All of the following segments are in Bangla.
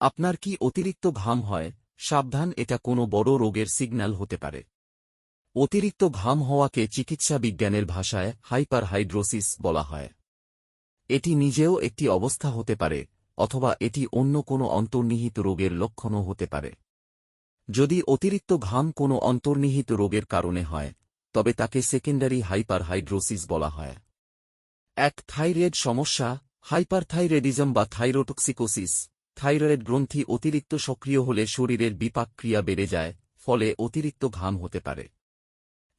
আপনার কি অতিরিক্ত ঘাম হয়? সাবধান, এটা কোনো বড় রোগের সিগন্যাল হতে পারে। অতিরিক্ত ঘাম হওয়াকে চিকিৎসা বিজ্ঞানের ভাষায় হাইপারহাইড্রোসিস বলা হয়। এটি নিজেও একটি অবস্থা হতে পারে, অথবা এটি অন্য কোনো অন্তর্নিহিত রোগের লক্ষণও হতে পারে। যদি অতিরিক্ত ঘাম কোনো অন্তর্নিহিত রোগের কারণে হয়, তবে তাকে সেকেন্ডারি হাইপারহাইড্রোসিস বলা হয়। এক থাইরয়েড সমস্যা হাইপারথাইরেডিজম বা থাইরোটক্সিকোসিস। থাইরয়েড গ্রন্থি অতিরিক্ত সক্রিয় হলে শরীরের বিপাক ক্রিয়া বেড়ে যায়, ফলে অতিরিক্ত ঘাম হতে পারে।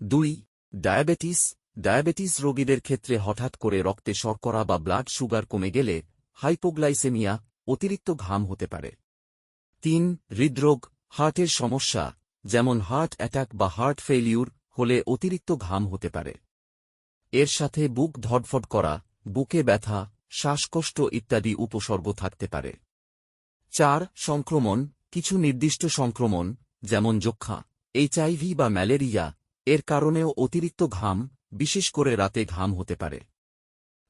দুই, ডায়াবেটিস। ডায়াবেটিস রোগীদের ক্ষেত্রে হঠাৎ করে রক্তে শর্করা বা ব্লাড সুগার কমে গেলে হাইপোগ্লাইসেমিয়া অতিরিক্ত ঘাম হতে পারে। তিন, হৃদরোগ। হার্টের সমস্যা, যেমন হার্ট অ্যাটাক বা হার্ট ফেইলিউর, হলে অতিরিক্ত ঘাম হতে পারে। এর সাথে বুক ধটফট করা, বুকে ব্যথা, শ্বাসকষ্ট ইত্যাদি উপসর্গ থাকতে পারে। চার, সংক্রমণ, কিছু নির্দিষ্ট সংক্রমণ, যেমন যক্ষা এইচআইভি বা ম্যালেরিয়া, এর কারণেও অতিরিক্ত ঘাম, বিশেষ করে রাতে ঘাম হতে পারে।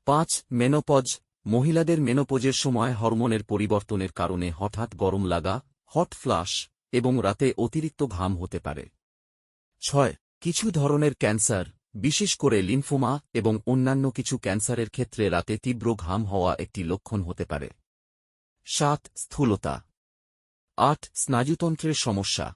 পাঁচ, মেনোপজ, মহিলাদের মেনোপজের সময় হরমোনের পরিবর্তনের কারণে হঠাৎ গরম লাগা, হট ফ্লাশ, এবং রাতে অতিরিক্ত ঘাম হতে পারে। ছয়, কিছু ধরনের ক্যান্সার, বিশেষ করে লিম্ফোমা এবং অন্যান্য কিছু ক্যান্সারের ক্ষেত্রে রাতে তীব্র ঘাম হওয়া একটি লক্ষণ হতে পারে। সাত, স্থূলতা। আট, স্নায়ুতন্ত্রের সমস্যা।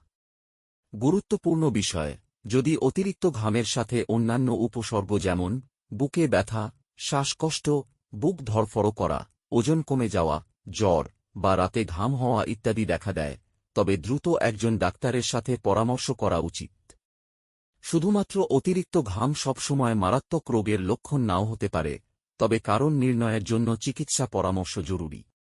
গুরুত্বপূর্ণ বিষয়, যদি অতিরিক্ত ঘামের সাথে অন্যান্য উপসর্গ যেমন, বুকে ব্যথা, শ্বাসকষ্ট, বুক ধরফড় করা, ওজন কমে যাওয়া, জ্বর, বা রাতে ঘাম হওয়া ইত্যাদি দেখা দেয়, তবে দ্রুত একজন ডাক্তারের সাথে পরামর্শ করা উচিত। শুধুমাত্র অতিরিক্ত ঘাম সবসময় মারাত্মক রোগের লক্ষণ নাও হতে পারে, তবে কারণ নির্ণয়ের জন্য চিকিৎসা পরামর্শ জরুরি।